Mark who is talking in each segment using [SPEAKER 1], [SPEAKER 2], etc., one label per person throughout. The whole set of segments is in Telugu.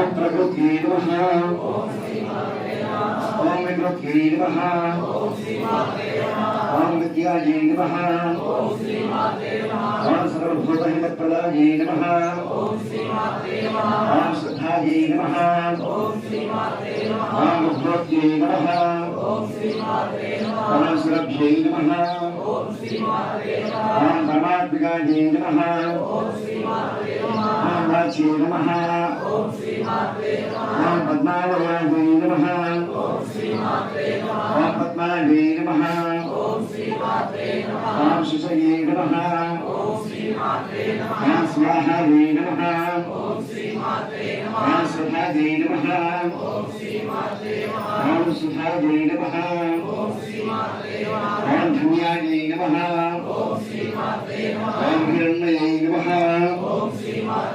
[SPEAKER 1] प्रकृत्यै नमः ॐ विकृत्यै नमः ॐ विद्यायै नमः ॐ सर्वभूतहितप्रदायै नमः ॐ श्रद्धायै नमः ॐ विभूत्यै नमः ॐ सुरभ्यै नमः ॐ परमात्मिकायै नमः శ్రీ నమ ఓం పద్మావయాజీ నమ ఓం పద్మాజీ నమ ఓం శిషయే నమ ఓం స్వాహాజీ నమ ఓం సుధాజీ నమ ఓం సుధాజీ నమ ఓం ధన్యాజీ నమ ఓం హిరణ్మయై నమ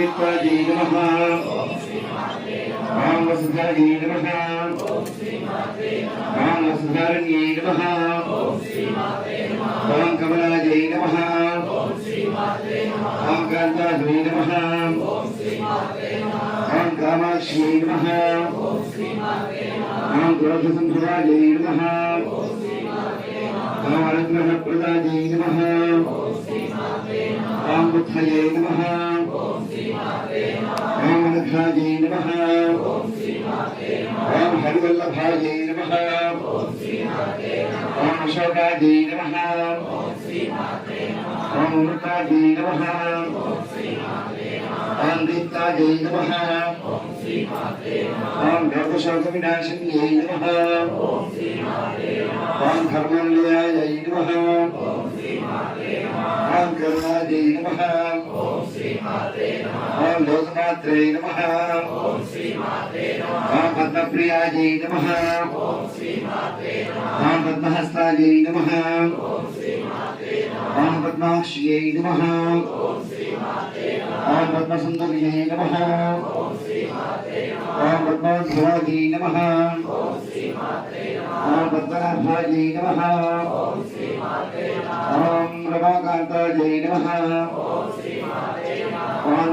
[SPEAKER 1] नमः ॐ दीपायै नमः ॐ वसुधायै नमः ॐ वसुधारण्यै नमः ॐ कमलायै नमः ॐ कान्तायै नमः ॐ कामाक्ष्यै नमः ॐ क्रोधसंभवायै नमः ॐ अनुग्रहप्रदायै नमः ॐ बुद्धये नमः ॐ अनघायै नमः ॐ हरिवल्लभायै नमः ॐ अशोकायै नमः ॐ अमृतायै नमः ॐ दीप्तायै नमः ॐ गर्भशोकविनाशिन्यै नमः ॐ धर्मनिलयायै नमः ॐ करुणायै नमः नमः ओम श्री मात्रे नमः ओम पद्मप्रिया जी ओम नमः ओम पद्महस्ता जी ओम नमः ओम पद्माक्षियै नमः ओम श्री मात्रे नमः ओम पद्मसुन्दर्यै जी ओम नमः ओम पद्मध्वजायै जी ओम नमः ओम पद्मनाभायै नमः ओम श्री मात्रे नमः ओम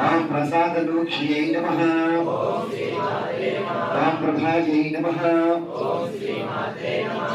[SPEAKER 1] ఆం ప్రసాదలోక్ష్యై నమ। ఆం ప్రభాజై నమ।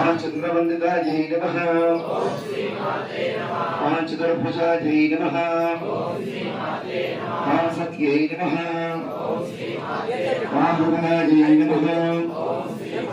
[SPEAKER 1] ఆం చంద్రవందితాజై నమ। ఆం చతుర్భుజాజై నమ। ఆం సత్యై నమ। ఆం భువనాజై నమ।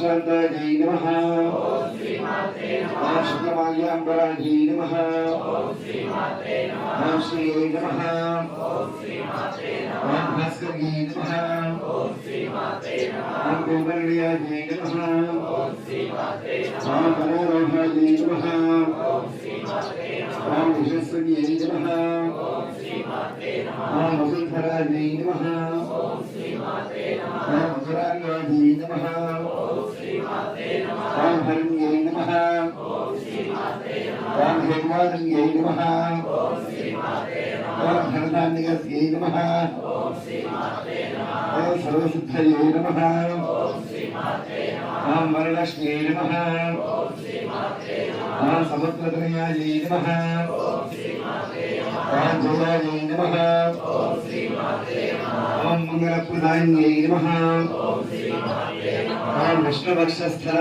[SPEAKER 1] शांतायै नमः। ॐ श्री मात्रे नमः। ॐ शुक्लमाल्याम्बरायै नमः। ॐ श्री मात्रे नमः। ॐ श्रीयै नमः। ॐ श्री मात्रे नमः। ॐ भास्कर्यै नमः। ॐ श्री मात्रे नमः। ॐ गोवर्ण्यायै नमः ॐ श्री मात्रे नमः ॐ मनोरोहायै नमः ॐ श्री मात्रे नमः ॐ यशस्वियै नमः ॐ श्री मात्रे नमः ॐ वसुन्धरायै नमः ॐ श्री मात्रे नमः ॐ मधुराङ्गायै नमः। ఓం హరిణ్యై నమ ఓం హరివారంగ్యై నమ ఓం హరధాన్యస్యై నమ ఓం సర్వశుద్ధయై నమ ఆం వరలక్ష్మీ నమ. ఆం సముద్రధనయాయై నమ. ఆం భువాయై నమ. ఆం మంగళప్రదాయై విష్ణువక్షస్థల